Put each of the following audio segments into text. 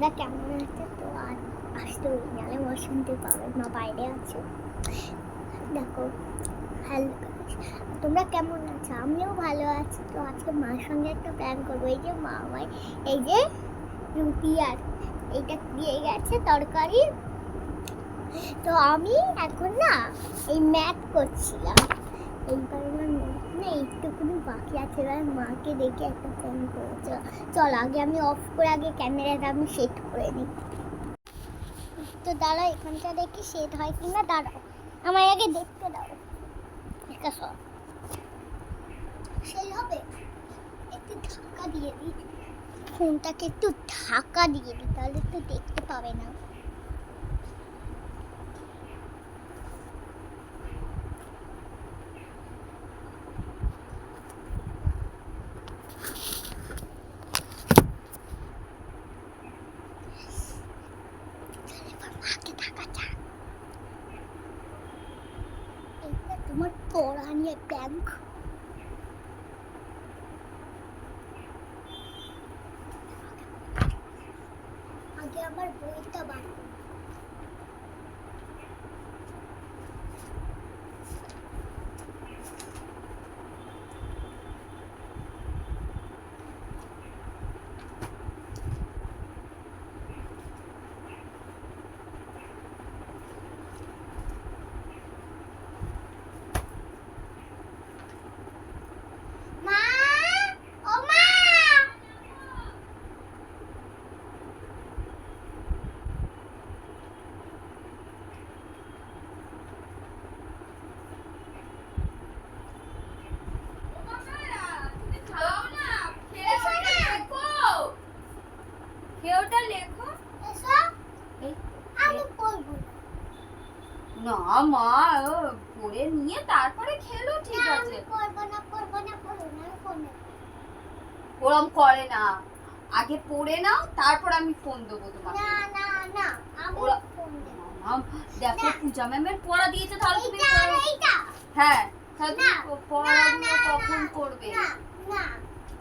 তোমরা কেমন আছো? তো আর আসতে জানে ও শুনতে পাবে। মা বাইরে আছো। দেখো হ্যালো তোমরা কেমন আছো? আমিও ভালো আছি। তো আজকে মার সঙ্গে একটা প্ল্যান করব। এই যে মা আমায়, এই যে রুটি আর এইটা দিয়ে গেছে তরকারি। তো আমি এখন না এই ম্যাথ করছিলাম। এইবার আমার ম্যাথ না একটুখানি বাকি আছে। এবার মাকে দেখে একটা ফোন করেছে চল আগে আমি অফ করে, আগে ক্যামেরাটা আমি সেট করে নিই তো দাঁড়া এখানটা দেখি সেট হয় কি দাঁড়াও। আমার আগে দেখতে দাও। এটা সব সেই হবে। একটু ঢাকা দিয়ে দিই। ফোনটাকে একটু ঢাকা দিয়ে দিই, তাহলে একটু দেখতে পাবে না এবার মাকে ঢাকা যাক এটা তোমার পড়া নিয়ে ব্যাংক আগে আমার বইটা বার করো। মা ও মা কেউটা লেখো এসো এই আমি পড়ব না মা ও পড়ে নিয়ে তারপরে খেলো ঠিক না, আছে আমি পড়ব না পড়ব না পড়ব না আমি ফোনে ওরম করে না। আগে পড়ে নাও তারপর আমি ফোন দেবো তোমাকে। না না না ওরা- দেবো। দেখো। পূজা ম্যামের পড়া দিয়েছে তাহলে তুমি পড়ো। হ্যাঁ তাহলে তুমি পড়াগুলো কখন করবে?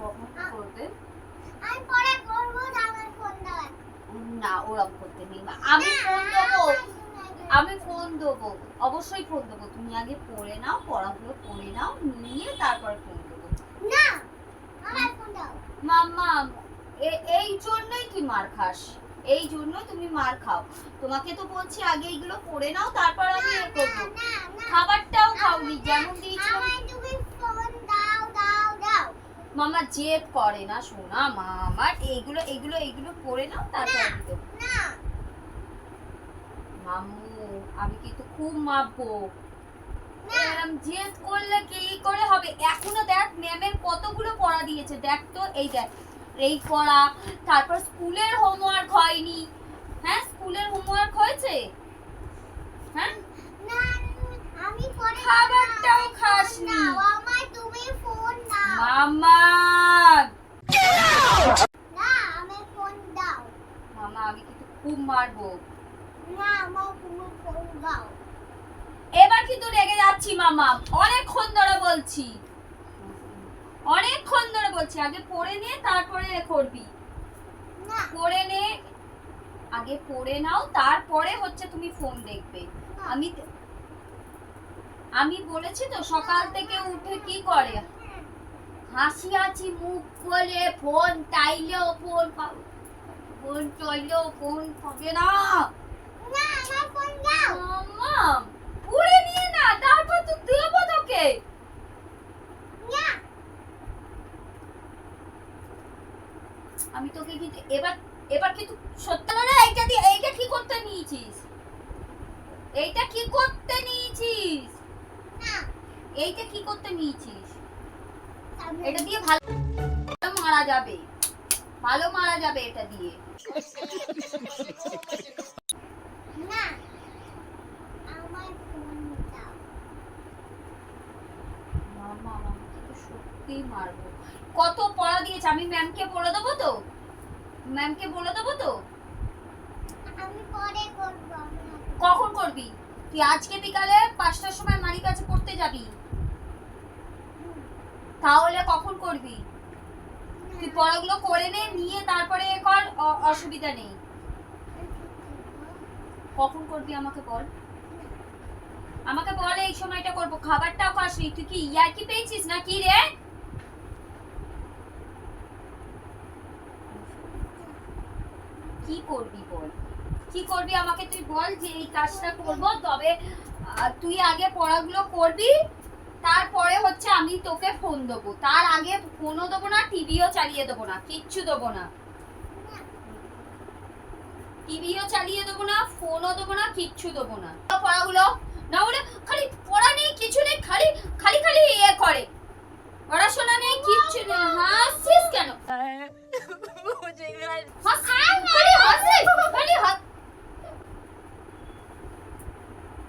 কখন করবে? আমি পরে করব আমার ফোন দাও না ওরম করতে নেই। আমি ফোন দেবো। আমি ফোন দেবো। অবশ্যই ফোন দেবো। তুমি আগে পড়ে নাও পড়াগুলো পড়ে নাও নিয়ে তারপরে ফোন দেবো না আমার ফোন দাও মাম্মা এই জন্যই তুই মার খাস। এই জন্যই তুমি মার খাও। তোমাকে তো বলছি আগে এইগুলো পড়ে নাও তারপর আমি এ করব। খাবারটাও খাওনি যেমন দিয়েছিলাম। আমায় ফোন দাও দাও দাও। মামা জেদ করে না শোনা মা আমার এইগুলো এইগুলো এইগুলো পড়ে নাও তারপর আমি দেবো। না মাম্মু আমি কিন্তু খুব মাপবো। না। জেদ করলে কি করে হবে? এখনও দেখ ম্যামের কতগুলো পড়া দিয়েছে। দেখ তো এই দেখ। এই পড়া তারপর স্কুলের হোমওয়ার্ক হয়নি। হ্যাঁ স্কুলের হোমওয়ার্ক হয়েছে? হ্যাঁ? আমি খাবারটাও খাসনি। ফোন তুমি ফোন দাও। মামা! না আমি ফোন দাও। মামা আমি কিন্তু খুব মারবো। না আমার তুমি ফোন দাও। এবার কিন্তু রেগে যাচ্ছি মামা। অনেকক্ষণ ধরে বলছি। অনেকক্ষণ ধরে বলছি। আগে পড়ে নে তারপরে করবি। পড়ে নে। আগে পড়ে নাও তারপরে হচ্ছে তুমি ফোন দেখবে। আমি আমি বলেছি তো সকাল থেকে উঠে কি করে? হাসি হাসি মুখ করে ফোন চাইলেও ফোন পাবে ফোন চাইলেও ফোন পাবে না। না আমার ফোন দাও। মাম্মা পড়ে নিয়ে না তারপর তো দেবো আমি তোকে কিন্তু এবার এবার কিন্তু সত্যি করে এইটা দিয়ে এইটা কি করতে নিয়েছিস? এইটা কি করতে নিয়েছিস? এইটা কি করতে নিয়েছিস? এটা দিয়ে ভালো ভালো মারা যাবে। ভালো মারা যাবে এটা দিয়ে। না আমার ফোন দাও মামা আমাকে সত্যিই মারবো। কত পড়া দিয়েছে? আমি ম্যামকে বলে দেবো তো? ম্যামকে বলে দেবো তো? আমি পরে করব কখন করবি? তুই আজকে বিকালে পাঁচটার সময় মারি কাছে পড়তে যাবি। তাহলে কখন করবি? তুই পড়াগুলো করে নে নিয়ে তারপরে কর অসুবিধা নেই। কখন করবি আমাকে বল? আমাকে বল এই সময়টা করব। খাবারটাও খাসনি তুই কি ইয়ার কি পেয়েছিস না কি রে? কি করবি বল? কি করবি আমাকে তুই বল যে এই কাজটা করব তবে তুই আগে পড়াগুলো করবি তারপরে হচ্ছে আমি তোকে ফোন দেবো। তার আগে ফোনও দেবো না টিভিও চালিয়ে দেবো না কিচ্ছু দেবো না। টিভিও চালিয়ে দেবো না ফোনও দেবো না কিচ্ছু দেবো না। পড়াগুলো। না হলে খালি পড়া নেই কিছু নেই খালি খালি খালি ইয়ে করে। পড়াশোনা নেই কিচ্ছু নেই। হাসছিস কেন? হাস, খালি হাসছিস, খালি হাস-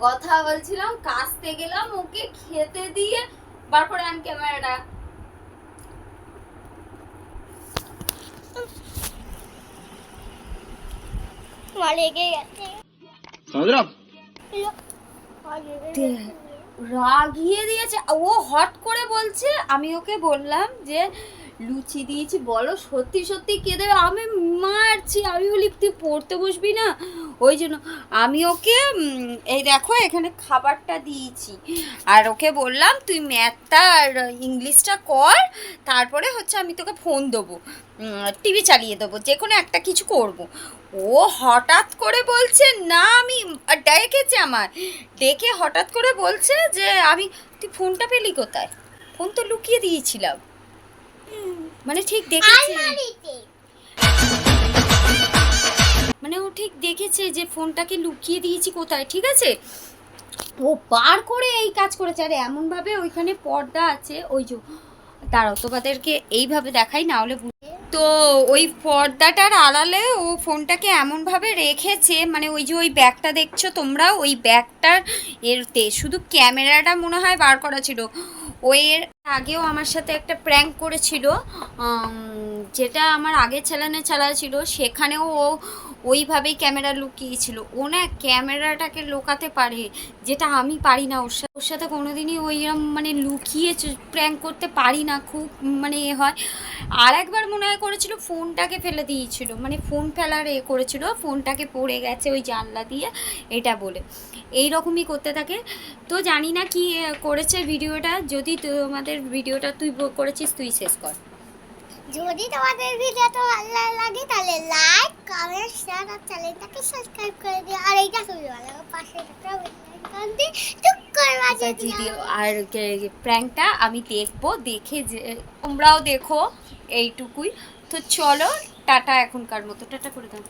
কথা বলছিলাম কাঁচতে গেলাম ওকে খেতে দিয়ে তারপরে আমি ক্যামেরাটা রাগিয়ে দিয়েছে। ও হট করে বলছে আমি ওকে বললাম যে লুচি দিয়েছি, বলো? সত্যি সত্যি কে দেবে আমি মারছি। আমি বলি, তুই পড়তে বসবি না? ওই জন্য আমি ওকে এই দেখো, এখানে খাবারটা দিয়েছি। আর ওকে বললাম, তুই ম্যাথটা আর ইংলিশটা কর, তারপরে হচ্ছে আমি তোকে ফোন দেবো টিভি চালিয়ে দেবো, যে কোনো একটা কিছু করব। ও হঠাৎ করে বলছে, না, আমি, ডেকেছে আমার। ডেকে হঠাৎ করে বলছে যে, আমি, তুই ফোনটা পেলি কোথায়? ফোন তো লুকিয়ে দিয়েছিলাম। মানে ঠিক দেখেছে। মানে ও ঠিক দেখেছে যে ফোনটাকে লুকিয়ে দিয়েছি কোথায় ঠিক আছে? ও বার করে এই কাজ করেছে। আরে এমনভাবে ওইখানে পর্দা আছে ওই যে দাঁড়াও তোমাদেরকে এইভাবে দেখাই না হলে তো ওই পর্দাটার আড়ালে ও ফোনটাকে এমনভাবে রেখেছে মানে ওই যে ওই ব্যাগটা দেখছ তোমরা ওই ব্যাগটার এরতে। শুধু ক্যামেরাটা মনে হয় বার করা ছিল। ও এর আগেও আমার সাথে একটা প্র্যাঙ্ক করেছিল যেটা আমার আগে চ্যানেলে চালা ছিল সেখানেও ও ওইভাবেই ক্যামেরা লুকিয়েছিল। ও না ক্যামেরাটাকে লোকাতে পারে, যেটা আমি পারি না। ওর সাথে ওর সাথে কোনোদিনই ওইরকম মানে লুকিয়ে প্র্যাঙ্ক করতে পারি না, খুব মানে এ হয়। আর একবার মনে হয় করেছিল, ফোনটাকে ফেলে দিয়েছিল। মানে ফোন ফেলার এ করেছিল, ফোনটাকে পড়ে গেছে ওই জানলা দিয়ে, এটা বলে। এই রকমই করতে থাকে। তো জানি না কি করেছে ভিডিওটা। যদি তোমাদের ভিডিওটা তুই করেছিস, তুই শেষ কর। যদি তোমাদের ভিডিওটা ভালো লাগে তাহলে লাইক কমেন্ট শেয়ার আর চ্যানেলটাকে সাবস্ক্রাইব করে দিও। আর এইটা খুবই ভালো পাশে দিও। ভিডিও আর প্র্যাঙ্কটা আমি দেখব দেখে যে তোমরাও দেখো এইটুকুই। তো চলো টাটা এখনকার মতো। টাটা করে দাও।